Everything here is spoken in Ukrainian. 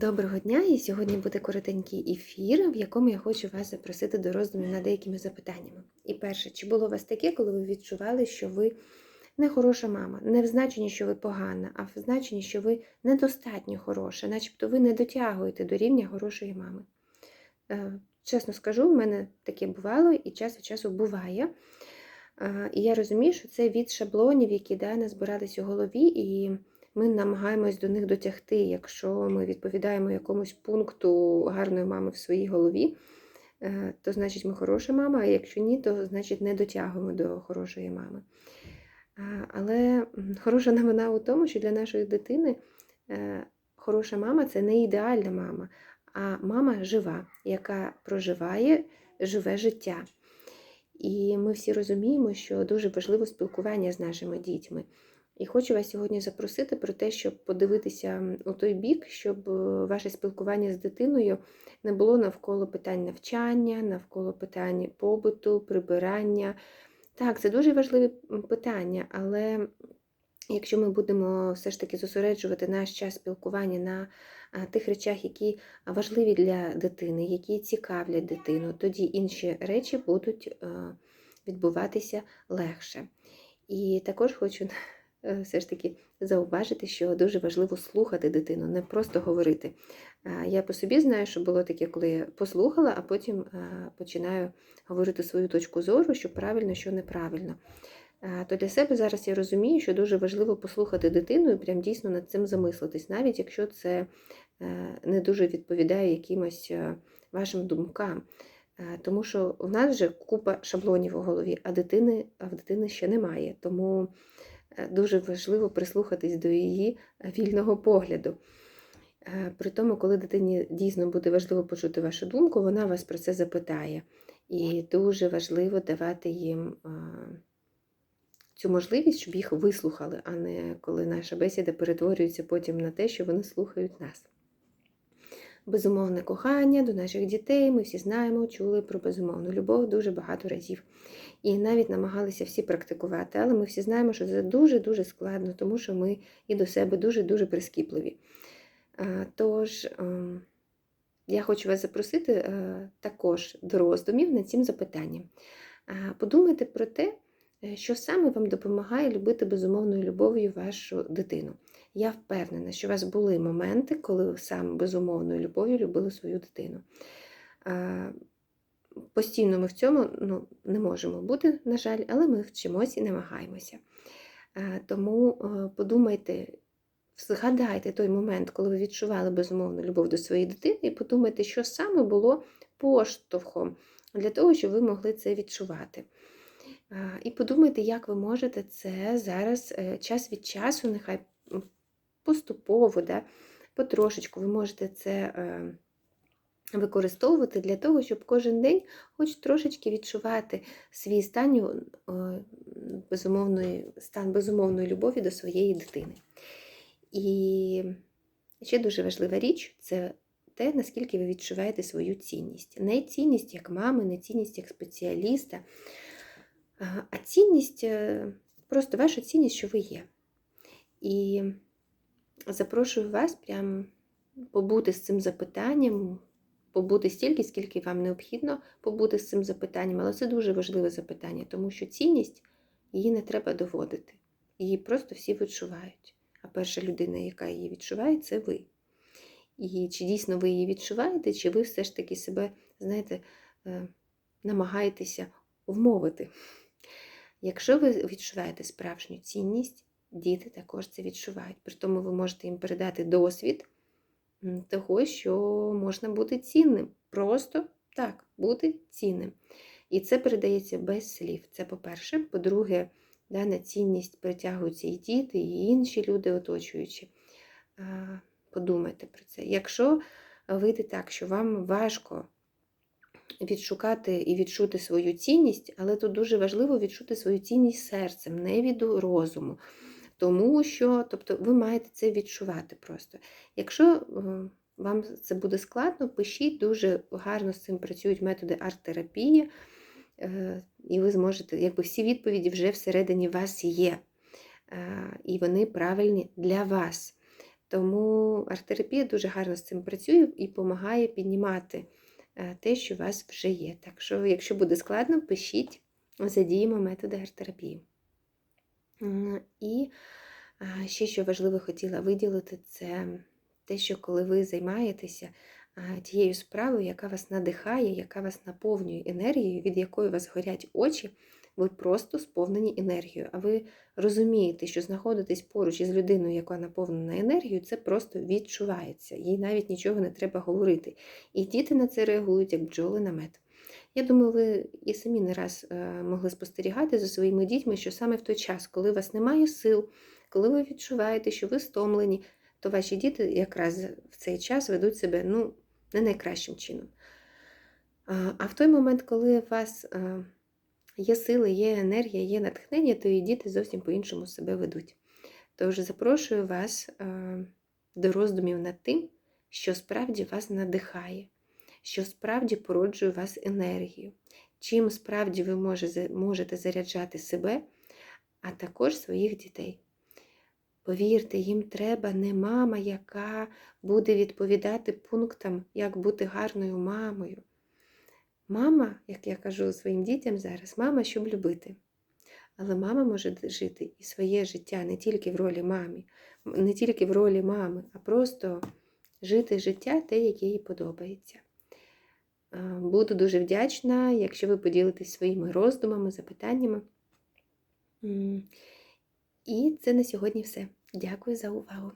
Доброго дня! І сьогодні буде коротенький ефір, в якому я хочу вас запросити до роздумів над деякими запитаннями. І перше, чи було у вас таке, коли ви відчували, що ви не хороша мама, не в значенні, що ви погана, а в значенні, що ви недостатньо хороша, начебто ви не дотягуєте до рівня хорошої мами. Е, Чесно скажу, в мене таке бувало і час від часу буває. Е, І я розумію, що це від шаблонів, які да, назбирались у голові, і ми намагаємось до них дотягти, якщо ми відповідаємо якомусь пункту гарної мами в своїй голові, е, то значить ми хороша мама, а якщо ні, то значить не дотягуємо до хорошої мами. Але хороша новина у тому, що для нашої дитини е, хороша мама це не ідеальна мама, а мама жива, яка проживає живе життя. І ми всі розуміємо, що дуже важливо спілкування з нашими дітьми. І хочу вас сьогодні запросити про те, щоб подивитися у той бік, щоб е, ваше спілкування з дитиною не було навколо питань навчання, навколо питань побуту, прибирання. Так, це дуже важливі питання, але якщо ми будемо все ж таки зосереджувати наш час спілкування на тих речах, які важливі для дитини, які цікавлять дитину, тоді інші речі будуть е, відбуватися легше. І також хочу е, все ж таки зауважити, що дуже важливо слухати дитину, не просто говорити. Я по собі знаю, що було таке, коли я послухала, а потім починаю говорити свою точку зору, що правильно, що неправильно. То для себе зараз я розумію, що дуже важливо послухати дитину і прям дійсно над цим замислитись, навіть якщо це е, не дуже відповідає якимось е, вашим думкам. Е, Тому що в нас вже купа шаблонів у голові, а дитини, а в дитини ще немає. Тому е, дуже важливо прислухатись до її е, вільного погляду. Е, При тому, коли дитині дійсно буде важливо почути вашу думку, вона вас про це запитає. І дуже важливо давати їм е, цю можливість, щоб їх вислухали, а не коли наша бесіда перетворюється потім на те, що вони слухають нас. Безумовне кохання до наших дітей, ми всі знаємо, чули про безумовну любов дуже багато разів. І навіть намагалися всі практикувати, але ми всі знаємо, що це дуже-дуже складно, тому що ми і до себе дуже-дуже прискіпливі. Тож ем, я хочу вас запросити е, також до роздумів над цим запитанням. Подумайте про те, е, що саме вам допомагає любити безумовною любов'ю вашу дитину. Я впевнена, що у вас були моменти, коли ви саме безумовною любов'ю любили свою дитину. Постійно ми в цьому ну, не можемо бути, на жаль, але ми вчимося і намагаємося. Тому е, подумайте, згадайте той момент, коли ви відчували безумовну любов до своєї дитини, і подумайте, що саме було поштовхом для того, щоб ви могли це відчувати. І подумайте, як ви можете це зараз е, час від часу, нехай поступово, да, потрошечку, ви можете це е, використовувати для того, щоб кожен день хоч трошечки відчувати свій стан, е, безумовної, стан безумовної любові до своєї дитини. І ще дуже важлива річ це те, наскільки ви відчуваєте свою цінність. Не цінність як мами, не цінність як спеціаліста, а цінність, е, просто ваша цінність, що ви є. І запрошую вас прям побути з цим запитанням, побути стільки, скільки вам необхідно побути з цим запитанням. Але це дуже важливе запитання, тому що цінність її не треба доводити. Її просто всі відчувають. А перша людина, яка її відчуває, це ви. І чи дійсно ви її відчуваєте, чи ви все ж таки себе, знаєте, е, намагаєтеся вмовити. Якщо ви відчуваєте справжню цінність, діти також це відчувають. При тому ви можете їм передати досвід того, що можна бути цінним. Просто так, бути цінним. І це передається без слів. Це по-перше. По-друге, да, на цінність притягуються і діти, і інші люди оточуючі. Подумайте про це. Якщо вийде так, що вам важко відшукати і відчути свою цінність, але тут дуже важливо відчути свою цінність серцем, не від розуму. Тому що, тобто, ви маєте це відчувати просто. Якщо е, вам це буде складно, пишіть, дуже гарно з цим працюють методи арт-терапії, е, і ви зможете, якби всі відповіді вже всередині вас є. Е, І вони правильні для вас. Тому арт-терапія дуже гарно з цим працює і допомагає піднімати те, що у вас вже є. Так що, якщо буде складно, пишіть, задіємо методи арт-терапії. І ще що важливо хотіла виділити, це те, що коли ви займаєтеся тією справою, яка вас надихає, яка вас наповнює енергією, від якої вас горять очі, ви просто сповнені енергією. А ви розумієте, що знаходитесь поруч із людиною, яка наповнена енергією, це просто відчувається. Їй навіть нічого не треба говорити. І діти на це реагують як бджоли на мед. Я думаю, ви і самі не раз е, могли спостерігати за своїми дітьми, що саме в той час, коли у вас немає сил, коли ви відчуваєте, що ви стомлені, то ваші діти якраз в цей час ведуть себе ну, не найкращим чином. А в той момент, коли у вас е, є сили, є енергія, є натхнення, то і діти зовсім по-іншому себе ведуть. Тож запрошую вас е, до роздумів над тим, що справді вас надихає, що справді породжує у вас енергію, чим справді ви можете заряджати себе, а також своїх дітей. Повірте, їм треба не мама, яка буде відповідати пунктам, як бути гарною мамою. Мама, як я кажу своїм дітям зараз, мама, щоб любити. Але мама може жити і своє життя не тільки в ролі мамі, не тільки в ролі мами, а просто жити життя те, яке їй подобається. Е, Буду дуже вдячна, якщо ви поділитесь своїми роздумами, запитаннями. І це на сьогодні все. Дякую за увагу.